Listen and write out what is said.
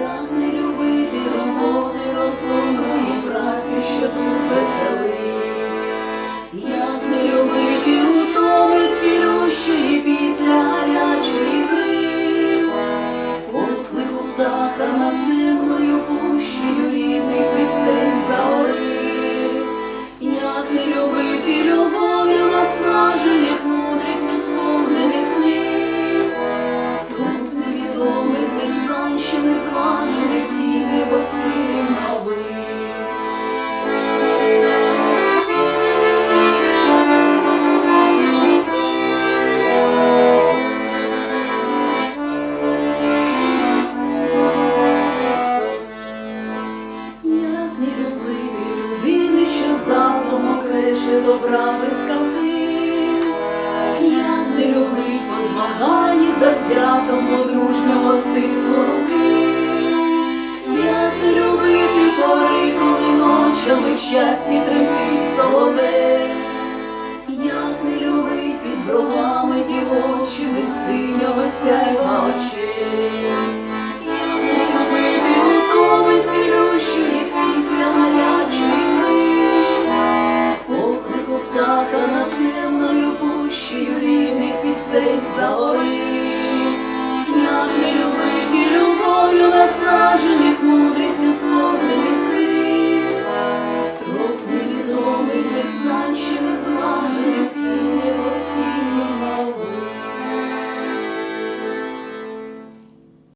your name. креше добра блискавки, я не любив по змаганні завзятому дружнього стиску руки, я не любити пори, коли ночами в щасті тремтить соловей. Божених